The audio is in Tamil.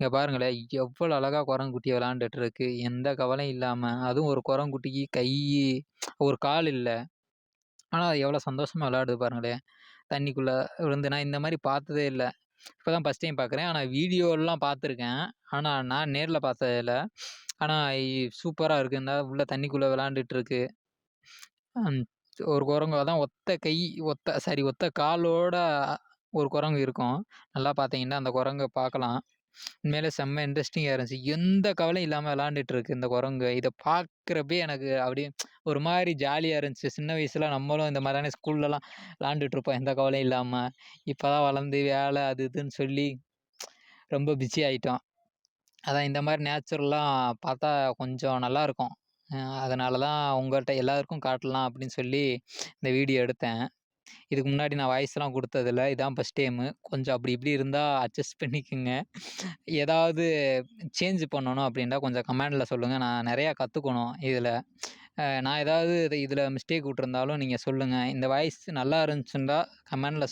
இங்கே பாருங்களேன், எவ்வளோ அழகாக குரங்குக்குட்டி விளாண்டுட்டு இருக்கு. எந்த கவலையும் இல்லாமல் அதுவும் ஒரு குரங்குட்டிக்கு கை, ஒரு கால் இல்லை ஆனால் அது எவ்வளோ சந்தோஷமாக விளையாடுது பாருங்களேன். தண்ணிக்குள்ளே விழுந்து நான் இந்த மாதிரி பார்த்ததே இல்லை இப்போ தான் ஃபர்ஸ்ட் டைம் பார்க்குறேன். ஆனால் வீடியோலாம் பார்த்துருக்கேன். ஆனால் நான் நேரில் பார்த்தது இல்லை ஆனால் சூப்பராக இருக்குது இந்த உள்ள தண்ணிக்குள்ளே விளாண்டுட்டு இருக்கு. ஒரு குரங்கு அதான் ஒத்த கை, ஒத்த சாரி ஒத்த காலோட ஒரு குரங்கு இருக்கும். நல்லா பார்த்தீங்கன்னா, அந்த குரங்கை பார்க்கலாம். உண்மையிலே செம்ம இன்ட்ரெஸ்டிங்காக இருந்துச்சு. எந்த கவலையும் இல்லாமல் விளாண்டுட்டு இருக்கு இந்த குரங்கு. இதை பார்க்குறப்பயே எனக்கு அப்படியே ஒரு மாதிரி ஜாலியாக இருந்துச்சு. சின்ன வயசில் நம்மளும் இந்த மாதிரியான தானே ஸ்கூல்லலாம் விளாண்டுட்ருப்போம் இருப்போம். எந்த கவலையும் இல்லாமல் இப்போ தான் வளர்ந்து வேலை அது இதுன்னு சொல்லி ரொம்ப பிஸி ஆகிட்டோம் அதான் இந்த மாதிரி நேச்சுரல்லாம் பார்த்தா கொஞ்சம் நல்லாயிருக்கும் அதனால தான் உங்கள்கிட்ட எல்லாருக்கும் காட்டலாம் அப்படின்னு சொல்லி இந்த வீடியோ எடுத்தேன். இதுக்கு முன்னாடி நான் வாய்ஸ்லாம் கொடுத்ததில்ல. இதான் ஃபஸ்ட் டைமு. கொஞ்சம் அப்படி இப்படி இருந்தால் அட்ஜஸ்ட் பண்ணிக்கோங்க. ஏதாவது சேஞ்ச் பண்ணணும் அப்படின்னா கொஞ்சம் கமெண்டில் சொல்லுங்கள் நான் நிறையா கற்றுக்கணும் இதில். நான் ஏதாவது இது மிஸ்டேக் விட்ருந்தாலும் நீங்கள் சொல்லுங்கள் இந்த வாய்ஸ் நல்லா இருந்துச்சுன்னா கமெண்டில்